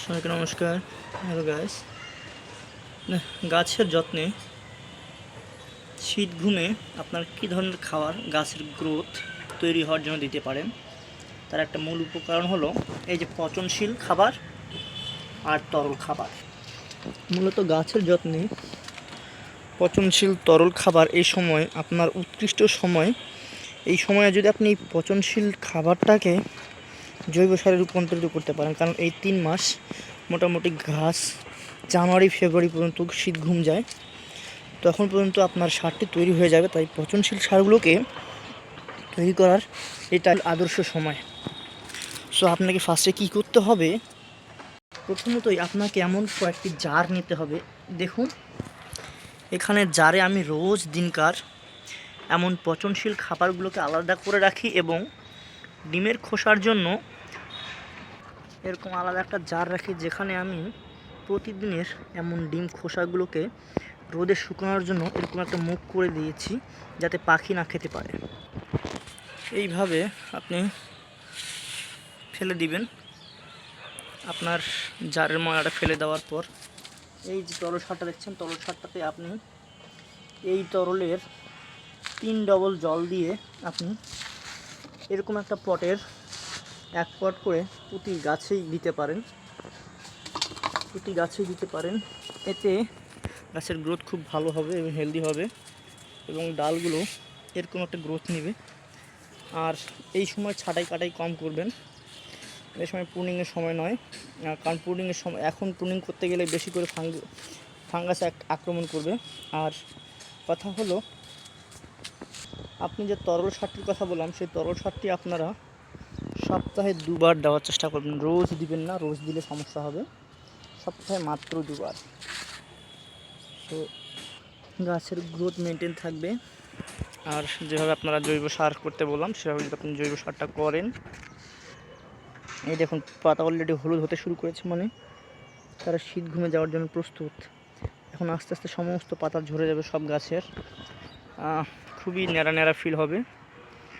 সবাইকে নমস্কার। Hello guys গাছের যত্নে শীত ঘুমে আপনার কী ধরনের খাবার গাছের গ্রোথ তৈরি হওয়ার জন্য দিতে পারেন? তার একটা মূল উপকরণ হলো এই যে পচনশীল খাবার আর তরল খাবার। মূলত গাছের যত্নে পচনশীল, তরল খাবার এই সময় আপনার উৎকৃষ্ট সময়। এই সময়ে যদি আপনি পচনশীল খাবারটাকে জৈব সারে রূপান্তরিত করতে পারেন। কারণ এই তিন মাস মোটামুটি ঘাস জানুয়ারি, ফেব্রুয়ারি পর্যন্ত শীত ঘুম যায়। তখন পর্যন্ত আপনার সারটি তৈরি হয়ে যাবে। তাই পচনশীল সারগুলোকে তৈরি করার এটা আদর্শ সময়। সো আপনাকে ফার্স্টে কী করতে হবে? প্রথমতই আপনাকে এমন কয়েকটি জার নিতে হবে। দেখুন, এখানে জারে আমি রোজ দিনকার এমন পচনশীল খাবারগুলোকে আলাদা করে রাখি এবং ডিমের খোসার জন্য এরকম আলাদা একটা জার রাখি যেখানে আমি প্রতিদিনের এমন ডিম খোসাগুলোকে রোদে শুকানোর জন্য এরকম একটা মুখ করে দিয়েছি যাতে পাখি না খেতে পারে। এইভাবে আপনি ফেলে দিবেন। আপনার জারের ময়লাটা ফেলে দেওয়ার পর এই যে তরল সারটা দেখছেন, তরল সারটাতে আপনি এই তরলের তিন ডবল জল দিয়ে আপনি এরকম একটা পটের এক পট করে প্রতি গাছেই দিতে পারেন। প্রতি গাছেই দিতে পারেন। এতে গাছের গ্রোথ খুব ভালো হবে এবং হেলদি হবে এবং ডালগুলো এর কোনো একটা গ্রোথ নেবে। আর এই সময় ছাটাই কাটাই কম করবেন। এই সময় প্রুনিংয়ের সময় নয় কারণ প্রুনিংয়ের সময় এখন প্রুনিং করতে গেলে বেশি করে ফাঙ্গ ফাঙ্গাস আক্রমণ করবে। আর কথা হলো, আপনি যে তরল সারটির কথা বললাম, সেই তরল সারটি আপনারা সপ্তাহে দুবার দেওয়ার চেষ্টা করবেন। রোজ দিবেন না, রোজ দিলে সমস্যা হবে। সপ্তাহে মাত্র দুবার। তো গাছের গ্রোথ মেনটেন থাকবে। আর যেভাবে আপনারা জৈব সার করতে বললাম, সেভাবে যদি আপনি জৈব সারটা করেন। এই দেখুন, পাতা অলরেডি হলুদ হতে শুরু করেছে মানে। তারা শীত ঘুমে যাওয়ার জন্য প্রস্তুত। এখন আস্তে আস্তে সমস্ত পাতা ঝরে যাবে সব গাছের। খুবই ন্যাড়া ন্যাড়া ফিল হবে।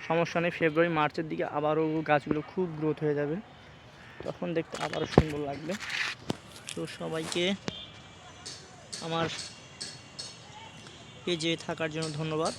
সমস্যা নেই ফেব্রুয়ারি মার্চের দিকে আবারও গাছগুলো খুব গ্রোথ হয়ে যাবে। তখন দেখতে আবারও সুন্দর লাগবে। তো সবাইকে আমার পেজে থাকার জন্য ধন্যবাদ।